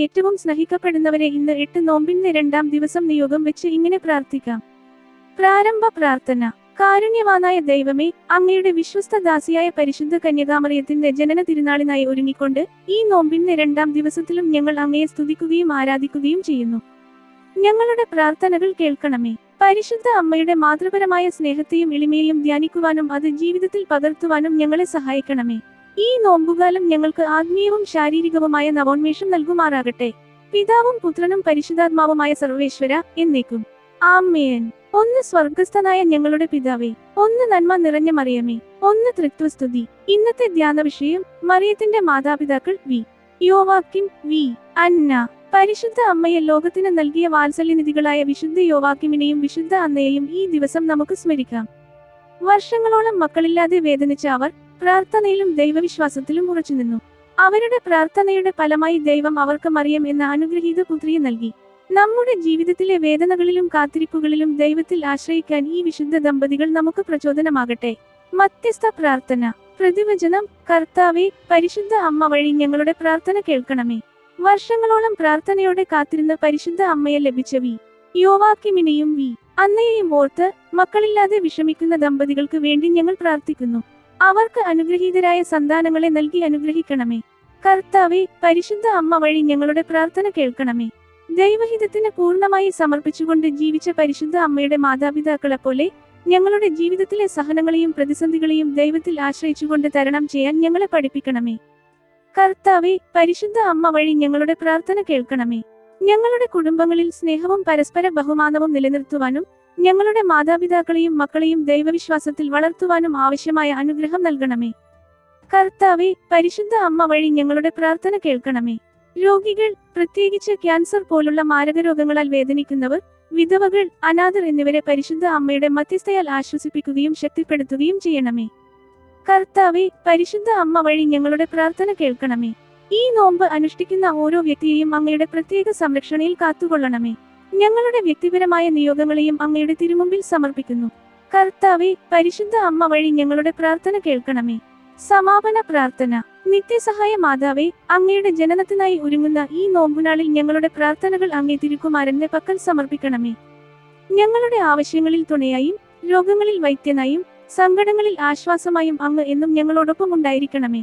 ഏറ്റവും സ്നേഹിക്കപ്പെടുന്നവരെ ഇന്ന് എട്ട് നോമ്പിന്റെ രണ്ടാം ദിവസം നിയോഗം വെച്ച് ഇങ്ങനെ പ്രാർത്ഥിക്കാം. പ്രാരംഭ പ്രാർത്ഥന. കാരുണ്യവാനായ ദൈവമേ അങ്ങയുടെ വിശ്വസ്ത ദാസിയായ പരിശുദ്ധ കന്യകാമറിയത്തിന്റെ ജനന തിരുനാളിനായി ഒരുങ്ങിക്കൊണ്ട് ഈ നോമ്പിന്റെ രണ്ടാം ദിവസത്തിലും ഞങ്ങൾ അങ്ങയെ സ്തുതിക്കുകയും ആരാധിക്കുകയും ചെയ്യുന്നു. ഞങ്ങളുടെ പ്രാർത്ഥനകൾ കേൾക്കണമേ. പരിശുദ്ധ അമ്മയുടെ മാതൃപരമായ സ്നേഹത്തെയും എളിമയെയും ധ്യാനിക്കുവാനും അത് ജീവിതത്തിൽ പകർത്തുവാനും ഞങ്ങളെ സഹായിക്കണമേ. ഈ നോമ്പുകാലം ഞങ്ങൾക്ക് ആത്മീയവും ശാരീരികവുമായ നവോന്മേഷം നൽകുമാറാകട്ടെ. പിതാവും പുത്രനും പരിശുദ്ധാത്മാവുമായ സർവേശ്വര എന്നേക്കും. ആമേൻ. ഒന്ന് സ്വർഗസ്ഥനായ ഞങ്ങളുടെ പിതാവേ ഒന്ന് നന്മ നിറഞ്ഞ മറിയമേ ഒന്ന് തൃത്വസ്തുതി ഇന്നത്തെ ധ്യാന വിഷയം മറിയത്തിന്റെ മാതാപിതാക്കൾ വി. Joachim V. അന്ന. പരിശുദ്ധ അമ്മയെ ലോകത്തിന് നൽകിയ വാത്സല്യനിധികളായ വിശുദ്ധ യോവാക്കിമിനെയും വിശുദ്ധ അന്നയെയും ഈ ദിവസം നമുക്ക് സ്മരിക്കാം. വർഷങ്ങളോളം മക്കളില്ലാതെ വേദനിച്ച അവർ പ്രാർത്ഥനയിലും ദൈവവിശ്വാസത്തിലും ഉറച്ചുനിന്നു അവരുടെ പ്രാർത്ഥനയുടെ ഫലമായി ദൈവം അവർക്ക് മറിയം എന്ന അനുഗ്രഹീത പുത്രിയെ നൽകി. നമ്മുടെ ജീവിതത്തിലെ വേദനകളിലും കാത്തിരിപ്പുകളിലും ദൈവത്തിൽ ആശ്രയിക്കാൻ ഈ വിശുദ്ധ ദമ്പതികൾ നമുക്ക് പ്രചോദനമാകട്ടെ. മധ്യസ്ഥ പ്രാർത്ഥന. പ്രതിവചനം. കർത്താവെ പരിശുദ്ധ അമ്മ വഴി ഞങ്ങളുടെ പ്രാർത്ഥന കേൾക്കണമേ. വർഷങ്ങളോളം പ്രാർത്ഥനയോടെ കാത്തിരുന്ന പരിശുദ്ധ അമ്മയെ ലഭിച്ച വി. യോവാക്കിമിനെയും വി. അന്നയെയും ഓർത്ത് മക്കളില്ലാതെ വിഷമിക്കുന്ന ദമ്പതികൾക്ക് വേണ്ടി ഞങ്ങൾ പ്രാർത്ഥിക്കുന്നു. അവർക്ക് അനുഗ്രഹീതരായ സന്താനങ്ങളെ നൽകി അനുഗ്രഹിക്കണമേ. കർത്താവെ പരിശുദ്ധ അമ്മ വഴി ഞങ്ങളുടെ പ്രാർത്ഥന കേൾക്കണമേ. ദൈവഹിതത്തിന് പൂർണമായി സമർപ്പിച്ചുകൊണ്ട് ജീവിച്ച പരിശുദ്ധ അമ്മയുടെ മാതാപിതാക്കളെ പോലെ ഞങ്ങളുടെ ജീവിതത്തിലെ സഹനങ്ങളെയും പ്രതിസന്ധികളെയും ദൈവത്തിൽ ആശ്രയിച്ചുകൊണ്ട് തരണം ചെയ്യാൻ ഞങ്ങളെ പഠിപ്പിക്കണമേ. കർത്താവെ പരിശുദ്ധ അമ്മ വഴി ഞങ്ങളുടെ പ്രാർത്ഥന കേൾക്കണമേ. ഞങ്ങളുടെ കുടുംബങ്ങളിൽ സ്നേഹവും പരസ്പര ബഹുമാനവും നിലനിർത്തുവാനും ഞങ്ങളുടെ മാതാപിതാക്കളെയും മക്കളെയും ദൈവവിശ്വാസത്തിൽ വളർത്തുവാനും ആവശ്യമായ അനുഗ്രഹം നൽകണമേ. കർത്താവെ പരിശുദ്ധ അമ്മ വഴി ഞങ്ങളുടെ പ്രാർത്ഥന കേൾക്കണമേ. രോഗികൾ പ്രത്യേകിച്ച് ക്യാൻസർ പോലുള്ള മാരകരോഗങ്ങളാൽ വേദനിക്കുന്നവർ വിധവകൾ അനാഥർ എന്നിവരെ പരിശുദ്ധ അമ്മയുടെ മധ്യസ്ഥയാൽ ആശ്വസിപ്പിക്കുകയും ശക്തിപ്പെടുത്തുകയും ചെയ്യണമേ. കർത്താവെ പരിശുദ്ധ അമ്മ വഴി ഞങ്ങളുടെ പ്രാർത്ഥന കേൾക്കണമേ. ഈ നോമ്പ് അനുഷ്ഠിക്കുന്ന ഓരോ വ്യക്തിയെയും അങ്ങയുടെ പ്രത്യേക സംരക്ഷണയിൽ കാത്തുകൊള്ളണമേ. ഞങ്ങളുടെ വ്യക്തിപരമായ നിയോഗങ്ങളെയും അങ്ങയുടെ തിരുമുമ്പിൽ സമർപ്പിക്കുന്നു. കർത്താവെ പരിശുദ്ധ അമ്മ വഴി ഞങ്ങളുടെ പ്രാർത്ഥന കേൾക്കണമേ. സമാപന പ്രാർത്ഥന. നിത്യസഹായ മാതാവെ അങ്ങയുടെ ജനനത്തിനായി ഒരുങ്ങുന്ന ഈ നോമ്പുനാളിൽ ഞങ്ങളുടെ പ്രാർത്ഥനകൾ അങ്ങേ തിരുക്കുമാരന്റെ പക്കൽ സമർപ്പിക്കണമേ. ഞങ്ങളുടെ ആവശ്യങ്ങളിൽ തുണയായും രോഗങ്ങളിൽ വൈദ്യനായും സങ്കടങ്ങളിൽ ആശ്വാസമായും അങ്ങ് എന്നും ഞങ്ങളോടൊപ്പം ഉണ്ടായിരിക്കണമേ.